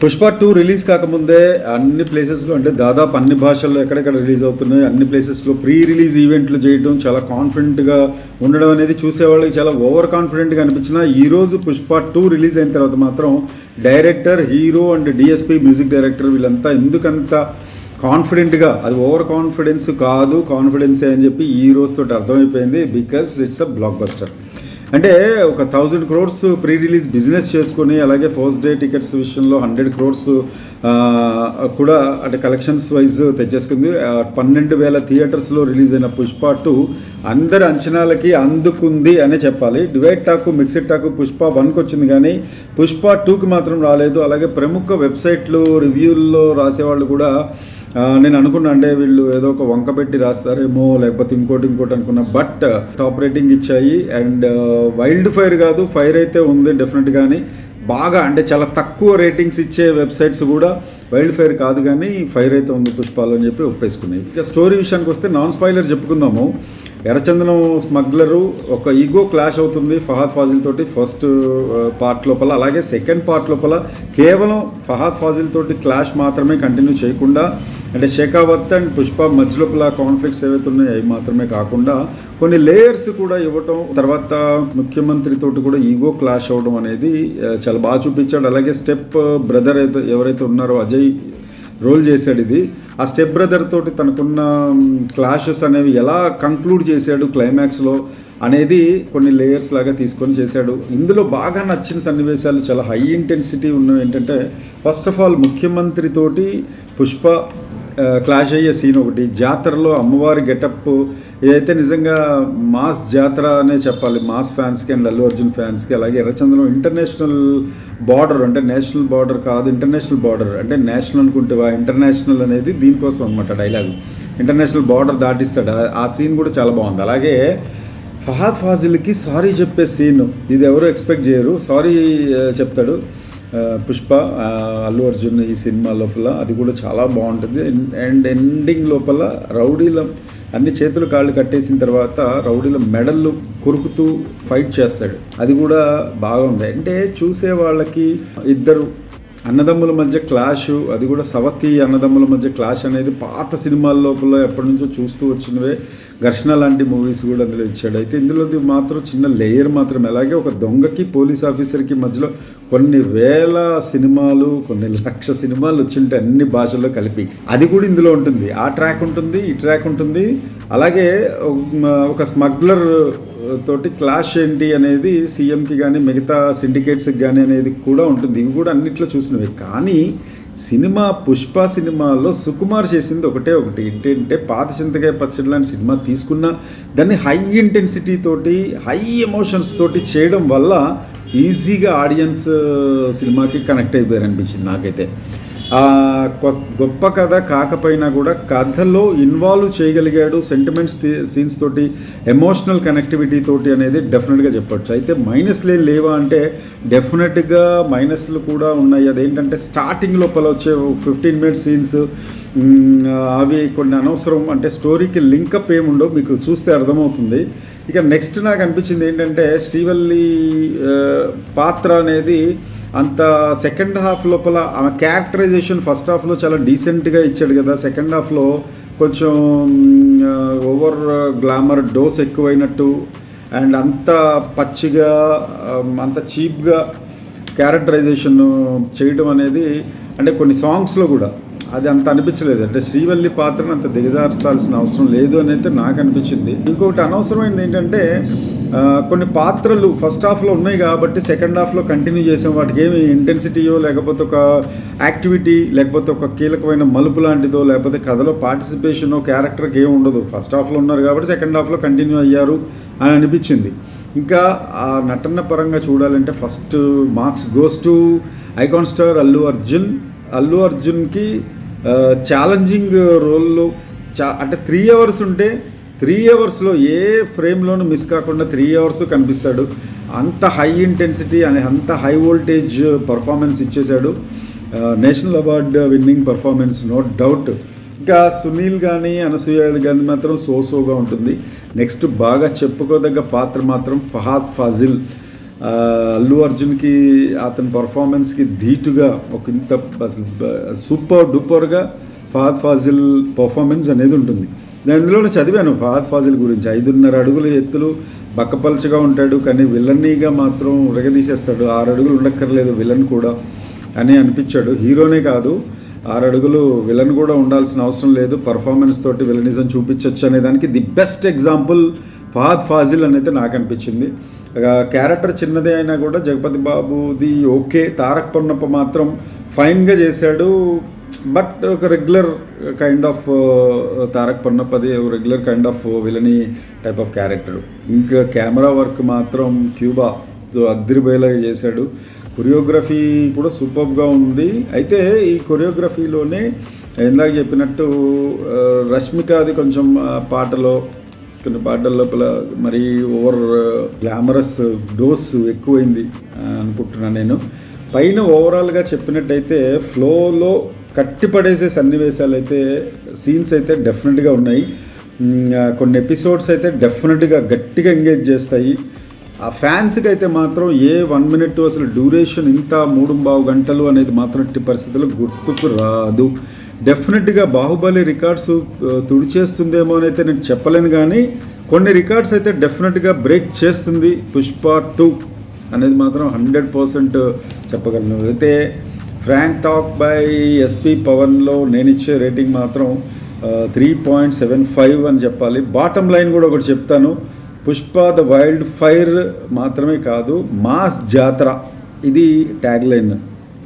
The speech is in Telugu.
పుష్ప టూ రిలీజ్ కాకముందే అన్ని ప్లేసెస్లో అంటే దాదాపు అన్ని భాషల్లో ఎక్కడెక్కడ రిలీజ్ అవుతున్నాయి అన్ని ప్లేసెస్లో ప్రీ రిలీజ్ ఈవెంట్లు చేయడం చాలా కాన్ఫిడెంట్గా ఉండడం అనేది చూసేవాళ్ళకి చాలా ఓవర్ కాన్ఫిడెంట్గా అనిపించిన ఈరోజు పుష్ప టూ రిలీజ్ అయిన తర్వాత మాత్రం director hero and DSP music director వీళ్ళంతా ఎందుకంత కాన్ఫిడెంట్గా అది ఓవర్ కాన్ఫిడెన్స్ కాదు కాన్ఫిడెన్సే అని చెప్పి ఈ రోజుతో అర్థమైపోయింది because it's a blockbuster అంటే ఒక thousand crores pre release business చేసుకొని అలాగే ఫస్ట్ డే టికెట్స్ విషయంలో హండ్రెడ్ క్రోర్స్ కూడా అంటే కలెక్షన్స్ వైజ్ తెచ్చేసుకుంది. పన్నెండు వేల థియేటర్స్లో రిలీజ్ అయిన పుష్ప టూ అందరి అంచనాలకి అందుకుంది అనే చెప్పాలి. Divide talk mixed talk Pushpa వన్కి వచ్చింది కానీ పుష్ప టూకి మాత్రం రాలేదు. అలాగే ప్రముఖ వెబ్సైట్లు రివ్యూల్లో రాసేవాళ్ళు కూడా నేను అనుకున్నా అంటే వీళ్ళు ఏదో ఒక వంక పెట్టి రాస్తారేమో లేకపోతే ఇంకోటి ఇంకోటి అనుకున్నా. బట్ టాప్ రేటింగ్ ఇచ్చాయి. అండ్ వైల్డ్ ఫైర్ కాదు ఫైర్ అయితే ఉంది డెఫినెట్ కానీ బాగా అంటే చాలా తక్కువ రేటింగ్స్ ఇచ్చే వెబ్సైట్స్ కూడా వైల్డ్ ఫైర్ కాదు కానీ ఫైర్ అయితే ఉంది పుష్పాలు అని చెప్పి ఒప్పేసుకున్నాయి. ఇక స్టోరీ విషయానికి వస్తే నాన్ స్పాయిలర్ చెప్పుకుందాము. ఎర్రచందనం స్మగ్లరు ఒక ఈగో క్లాష్ అవుతుంది ఫహాద్ ఫాజిల్ తోటి ఫస్ట్ పార్ట్ లోపల. అలాగే సెకండ్ పార్ట్ లోపల కేవలం ఫహాద్ ఫాజిల్ తోటి క్లాష్ మాత్రమే కంటిన్యూ చేయకుండా అంటే షేకావత్ అండ్ పుష్ప మధ్య లోపల కాన్ఫ్లిక్ట్స్ ఏవైతే ఉన్నాయో అవి మాత్రమే కాకుండా కొన్ని లేయర్స్ కూడా ఇవ్వటం తర్వాత ముఖ్యమంత్రి తోటి కూడా ఈగో క్లాష్ అవ్వడం అనేది చాలా బాగా చూపించాడు. అలాగే స్టెప్ బ్రదర్ అయితే ఎవరైతే ఉన్నారో అజయ్ రోల్ చేశాడు ఇది. ఆ స్టెప్ బ్రదర్ తోటి తనకున్న క్లాషెస్ అనేవి ఎలా కంక్లూడ్ చేశాడు క్లైమాక్స్లో అనేది కొన్ని లేయర్స్ లాగా తీసుకొని చేశాడు. ఇందులో బాగా నచ్చిన సన్నివేశాలు చాలా హై ఇంటెన్సిటీ ఉన్నవి ఏంటంటే ఫస్ట్ ఆఫ్ ఆల్ ముఖ్యమంత్రి తోటి పుష్ప క్లాష్ అయ్యే సీన్ ఒకటి. జాతరలో అమ్మవారి గెటప్ ఏదైతే నిజంగా మాస్ జాతర అనే చెప్పాలి మాస్ ఫ్యాన్స్కి అండ్ అల్లు అర్జున్ ఫ్యాన్స్కి అలాగే ఎర్రచంద్రం ఇంటర్నేషనల్ బార్డర్ అంటే నేషనల్ బార్డర్ కాదు ఇంటర్నేషనల్ బార్డర్ అంటే నేషనల్ అనుకుంటేవా ఇంటర్నేషనల్ అనేది దీనికోసం అనమాట డైలాగ్ ఇంటర్నేషనల్ బార్డర్ దాటిస్తాడు. ఆ- సీన్ కూడా చాలా బాగుంది. అలాగే ఫహాద్ ఫాజిల్కి సారీ చెప్పే సీన్ ఇది ఎవరు ఎక్స్పెక్ట్ చేయరు. సారీ చెప్తాడు. పుష్ప అల్లు అర్జున్ ఈ సినిమా లోపల అది కూడా చాలా బాగుంటుంది. అండ్ ఎండింగ్ లోపల రౌడీల అన్ని చేతులు కాళ్ళు కట్టేసిన తర్వాత రౌడీల మెడళ్ళు కొరుకుతూ ఫైట్ చేస్తాడు. అది కూడా బాగుంది. అంటే చూసే వాళ్ళకి ఇద్దరు అన్నదమ్ముల మధ్య క్లాష్ అది కూడా సవతి అన్నదమ్ముల మధ్య క్లాష్ అనేది పాత సినిమాల లోపల ఎప్పటి నుంచో చూస్తూ వచ్చినవే. ఘర్షణ లాంటి మూవీస్ కూడా అందులో ఇచ్చాడు. అయితే ఇందులో మాత్రం చిన్న లేయర్ మాత్రం అలాగే ఒక దొంగకి పోలీస్ ఆఫీసర్కి మధ్యలో కొన్ని వేల సినిమాలు కొన్ని లక్ష సినిమాలు వచ్చింటే అన్ని భాషల్లో కలిపి. అది కూడా ఇందులో ఉంటుంది. ఆ ట్రాక్ ఉంటుంది ఈ ట్రాక్ ఉంటుంది. అలాగే ఒక స్మగ్లర్ తోటి క్లాష్ ఏంటి అనేది సీఎంకి కానీ మిగతా సిండికేట్స్కి కానీ అనేది కూడా ఉంటుంది. ఇవి కూడా అన్నిట్లో చూసినవి కానీ సినిమా పుష్ప సినిమాలో సుకుమార్ చేసింది ఒకటే ఒకటి. ఏంటంటే పాత చింతకాయ పచ్చడి లాంటి సినిమా తీసుకున్న దాన్ని హై ఇంటెన్సిటీ తోటి హై ఎమోషన్స్ తోటి చేయడం వల్ల ఈజీగా ఆడియన్స్ సినిమాకి కనెక్ట్ అయిపోయారు అనిపించింది నాకైతే. గొప్ప కథ కాకపోయినా కూడా కథలో ఇన్వాల్వ్ చేయగలిగాడు సెంటిమెంట్స్ సీన్స్ తోటి ఎమోషనల్ కనెక్టివిటీ తోటి అనేది డెఫినెట్గా చెప్పొచ్చు. అయితే మైనస్లు ఏం లేవా అంటే డెఫినెట్గా మైనస్లు కూడా ఉన్నాయి. అదేంటంటే స్టార్టింగ్ లోపల వచ్చే ఫిఫ్టీన్ మినిట్స్ సీన్స్ అవి కొన్ని అనవసరం అంటే స్టోరీకి లింకప్ ఏముండో మీకు చూస్తే అర్థమవుతుంది. ఇక నెక్స్ట్ నాకు అనిపించింది ఏంటంటే శ్రీవల్లి పాత్ర అనేది అంత సెకండ్ హాఫ్ లోపల ఆమె క్యారెక్టరైజేషన్ ఫస్ట్ హాఫ్లో చాలా డీసెంట్గా ఇచ్చాడు కదా. సెకండ్ హాఫ్లో కొంచెం ఓవర్ గ్లామర్ డోస్ ఎక్కువైనట్టు అండ్ అంత పచ్చిగా అంత చీప్గా క్యారెక్టరైజేషన్ చేయడం అనేది అంటే కొన్ని సాంగ్స్లో కూడా అది అంత అనిపించలేదు. అంటే శ్రీవల్లి పాత్రను అంత దిగజార్చాల్సిన అవసరం లేదు అని అయితే నాకు అనిపించింది. ఇంకొకటి అనవసరమైనది ఏంటంటే కొన్ని పాత్రలు ఫస్ట్ హాఫ్లో ఉన్నాయి కాబట్టి సెకండ్ హాఫ్లో కంటిన్యూ చేసాం. వాటికి ఏమి ఇంటెన్సిటీయో లేకపోతే ఒక యాక్టివిటీ లేకపోతే ఒక కీలకమైన మలుపు లాంటిదో లేకపోతే కథలో పార్టిసిపేషనో క్యారెక్టర్కి ఏమి ఉండదు. ఫస్ట్ హాఫ్లో ఉన్నారు కాబట్టి సెకండ్ హాఫ్లో కంటిన్యూ అయ్యారు అని అనిపించింది. ఇంకా ఆ నటన పరంగా చూడాలంటే first marks goes to icon star Allu Arjun. Allu అర్జున్కి ఛాలెంజింగ్ రోల్లో చా అంటే త్రీ అవర్స్ ఉంటే త్రీ అవర్స్లో ఏ ఫ్రేమ్లోనూ మిస్ కాకుండా త్రీ అవర్స్ కనిపిస్తాడు. అంత హై ఇంటెన్సిటీ అని అంత హై వోల్టేజ్ పర్ఫార్మెన్స్ ఇచ్చేశాడు. National award winning performance no doubt ఇంకా సునీల్ కానీ అనసూయ కానీ మాత్రం సో సోగా ఉంటుంది. నెక్స్ట్ బాగా చెప్పుకోదగ్గ పాత్ర మాత్రం ఫహాద్ ఫాజిల్. అల్లు అర్జున్కి అతని పర్ఫార్మెన్స్కి ధీటుగా ఒక ఇంత అసలు సూపర్ డూపర్గా ఫాద్ ఫాజిల్ పర్ఫార్మెన్స్ అనేది ఉంటుంది. నేను ఇందులోనే చదివాను ఫాద్ ఫాజిల్ గురించి. ఐదున్నర అడుగుల ఎత్తులు బక్కపలచగా ఉంటాడు కానీ విలన్నీగా మాత్రం ఉరగదీసేస్తాడు. ఆరు అడుగులు ఉండక్కర్లేదు విలన్ కూడా అని అనిపించాడు. హీరోనే కాదు ఆరు అడుగులు విలన్ కూడా ఉండాల్సిన అవసరం లేదు. పర్ఫార్మెన్స్ తోటి విలనిజం చూపించవచ్చు అనే దానికి the best example Fahadh Fazil అనేది నాకు అనిపించింది. క్యారెక్టర్ చిన్నదే అయినా కూడా జగపతి బాబుది ఓకే. తారక్ పొన్నప్ప మాత్రం ఫైన్గా చేశాడు. బట్ ఒక regular kind of Tarak పొన్నప్పది regular kind of villainy type of character. ఇంకా కెమెరా వర్క్ మాత్రం క్యూబా. సో అద్దరిపోయేలాగా చేశాడు. కొరియోగ్రఫీ కూడా సూపర్గా ఉంది. అయితే ఈ కొరియోగ్రఫీలోనే ఇందాక చెప్పినట్టు రష్మికాది కొంచెం పాటలో కొన్ని పాటల లోపల మరీ ఓవర్ uh, గ్లామరస్ డోస్ ఎక్కువైంది uh, అనుకుంటున్నాను నేను. పైన ఓవరాల్గా చెప్పినట్టయితే ఫ్లోలో కట్టిపడేసే సన్నివేశాలు అయితే సీన్స్ అయితే డెఫినెట్గా ఉన్నాయి. Mm, uh, కొన్ని ఎపిసోడ్స్ అయితే డెఫినెట్గా గట్టిగా ఎంగేజ్ చేస్తాయి. ఆ ఫ్యాన్స్కి అయితే మాత్రం ఏ వన్ మినిట్ అసలు డ్యూరేషన్ ఇంత మూడు బావు గంటలు అనేది మాత్రం ఎట్టి పరిస్థితుల్లో గుర్తుకు రాదు. డెఫినెట్గా బాహుబలి రికార్డ్స్ తుడిచేస్తుందేమో అని అయితే నేను చెప్పలేను కానీ కొన్ని రికార్డ్స్ అయితే డెఫినెట్గా బ్రేక్ చేస్తుంది పుష్ప టూ అనేది మాత్రం హండ్రెడ్ పర్సెంట్ చెప్పగలను. అయితే ఫ్రాంక్ టాక్ బై ఎస్పీ పవన్లో నేను ఇచ్చే రేటింగ్ మాత్రం త్రీ పాయింట్ సెవెన్ ఫైవ్ అని చెప్పాలి. బాటమ్ లైన్ కూడా ఒకటి చెప్తాను. పుష్ప ద వైల్డ్ ఫైర్ మాత్రమే కాదు మాస్ జాతర. ఇది ట్యాగ్ లైన్